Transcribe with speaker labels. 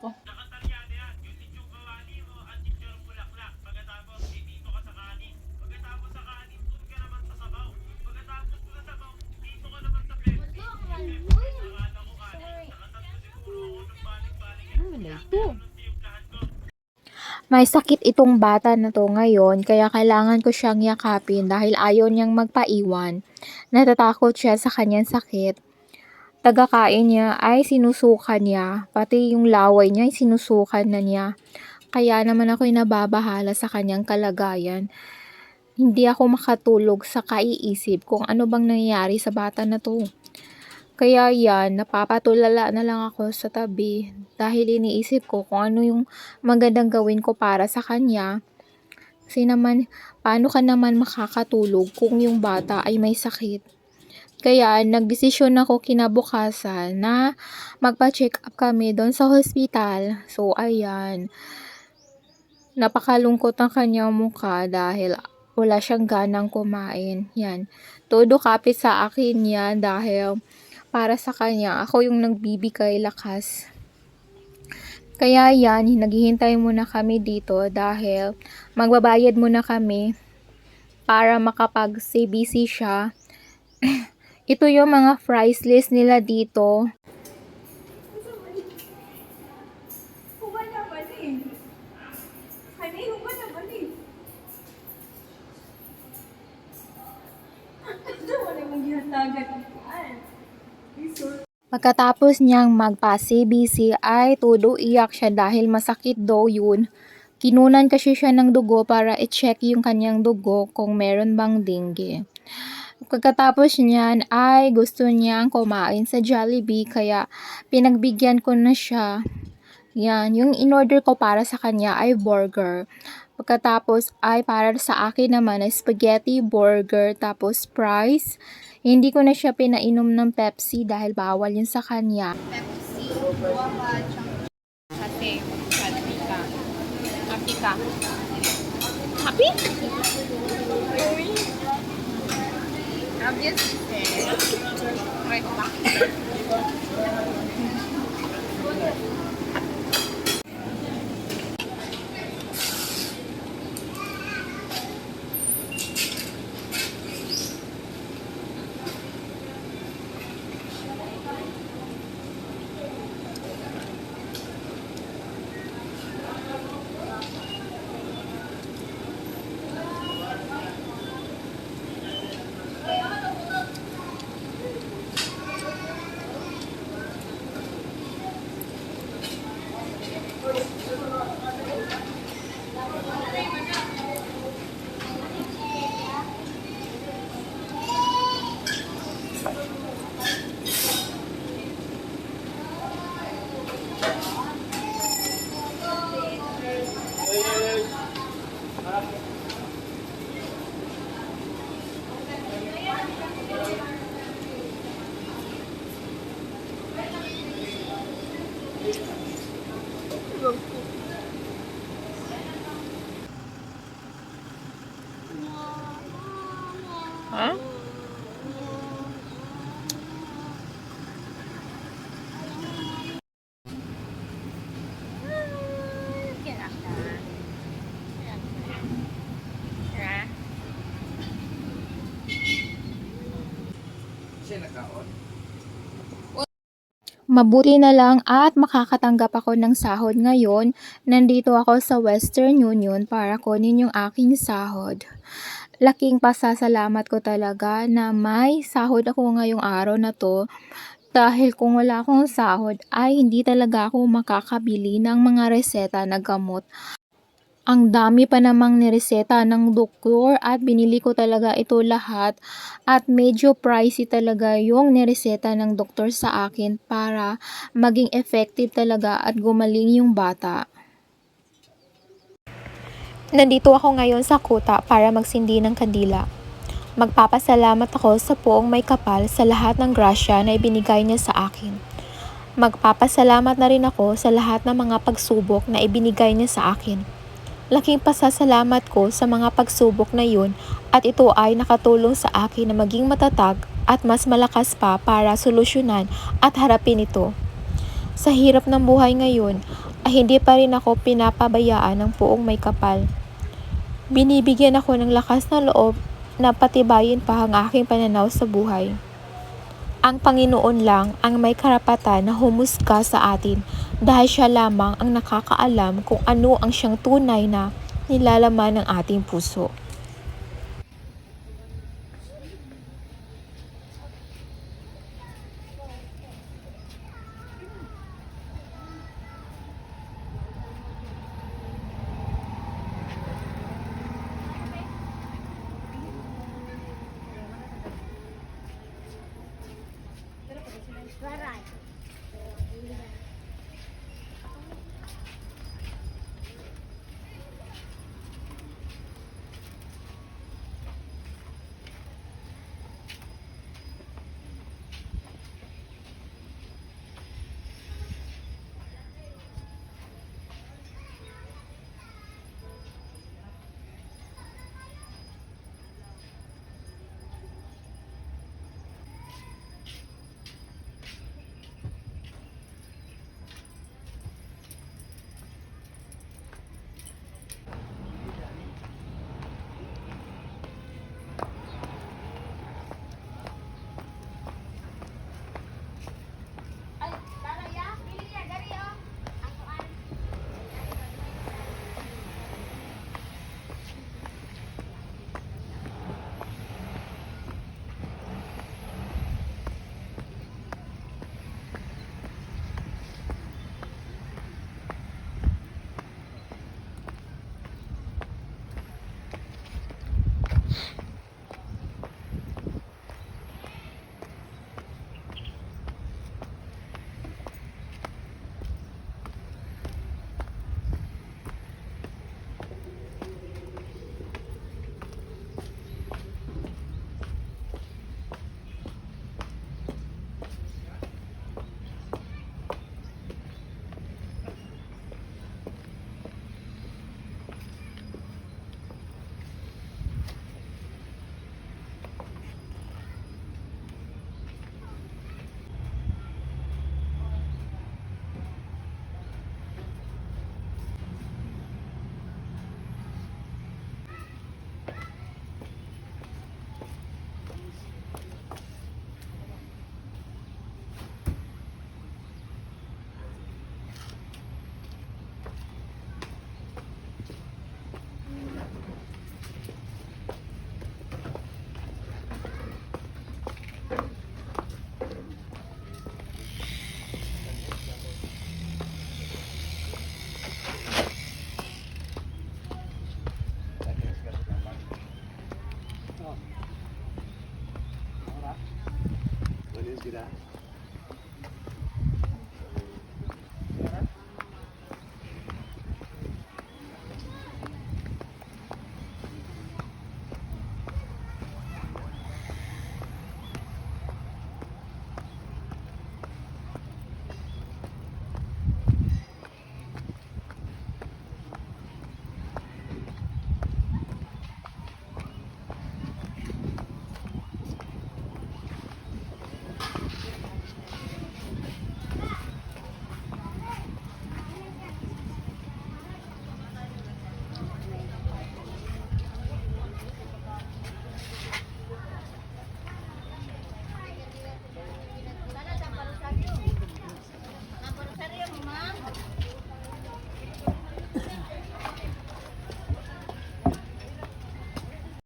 Speaker 1: ko.
Speaker 2: May sakit itong bata na to ngayon kaya kailangan ko siyang yakapin dahil ayaw niyang magpaiwan. Natatakot siya sa kanyang sakit. Tagakain niya ay sinusukan niya, pati yung laway niya ay sinusukan na niya. Kaya naman ako'y nababahala sa kanyang kalagayan. Hindi ako makatulog sa kaiisip kung ano bang nangyayari sa bata na to. Kaya yan, napapatulala na lang ako sa tabi dahil iniisip ko kung ano yung magandang gawin ko para sa kanya. Kasi naman, paano ka naman makakatulog kung yung bata ay may sakit? Kaya nagdesisyon ako kinabukasan na magpa-check up kami doon sa hospital. So ayan, napakalungkot ang kanyang mukha dahil wala siyang ganang kumain. Yan, todo kapit sa akin yan dahil para sa kanya, ako yung nagbibigay lakas. Kaya yan, naghihintay muna kami dito dahil magbabayad muna kami para makapag-CBC siya. Ito yung mga price list nila dito. Pagkatapos niyang magpa-CBC ay todo iyak siya dahil masakit daw yun. Kinunan kasi siya ng dugo para i-check yung kanyang dugo kung meron bang dengue. Pagkatapos niyan ay gusto niyang kumain sa Jollibee kaya pinagbigyan ko na siya. Yan, yung in-order ko para sa kanya ay burger. Pagkatapos ay para sa akin naman ay spaghetti, burger, tapos fries. Hindi ko na siya pinainom ng Pepsi dahil bawal yun sa kanya.
Speaker 1: Pepsi, guava, Kasi, happy ka. Happy ka. Happy? Obviously. Try ko
Speaker 2: Mabuti na lang at makakatanggap ako ng sahod ngayon. Nandito ako sa Western Union para kunin yung aking sahod. Laking pasasalamat ko talaga na may sahod ako ngayong araw na to. Dahil kung wala akong sahod ay hindi talaga ako makakabili ng mga reseta na gamot. Ang dami pa namang nireseta ng doktor at binili ko talaga ito lahat at medyo pricey talaga yung nireseta ng doktor sa akin para maging effective talaga at gumaling yung bata. Nandito ako ngayon sa kuta para magsindi ng kandila. Magpapasalamat ako sa poong may kapal sa lahat ng grasya na ibinigay niya sa akin. Magpapasalamat na rin ako sa lahat ng mga pagsubok na ibinigay niya sa akin. Laking pasasalamat ko sa mga pagsubok na yun at ito ay nakatulong sa akin na maging matatag at mas malakas pa para solusyonan at harapin ito. Sa hirap ng buhay ngayon, ay hindi pa rin ako pinapabayaan ng puong may kapal. Binibigyan ako ng lakas na loob na patibayin pa ang aking pananaw sa buhay. Ang Panginoon lang ang may karapatan na humusga sa atin dahil siya lamang ang nakakaalam kung ano ang siyang tunay na nilalaman ng ating puso.
Speaker 3: Гарантий. that.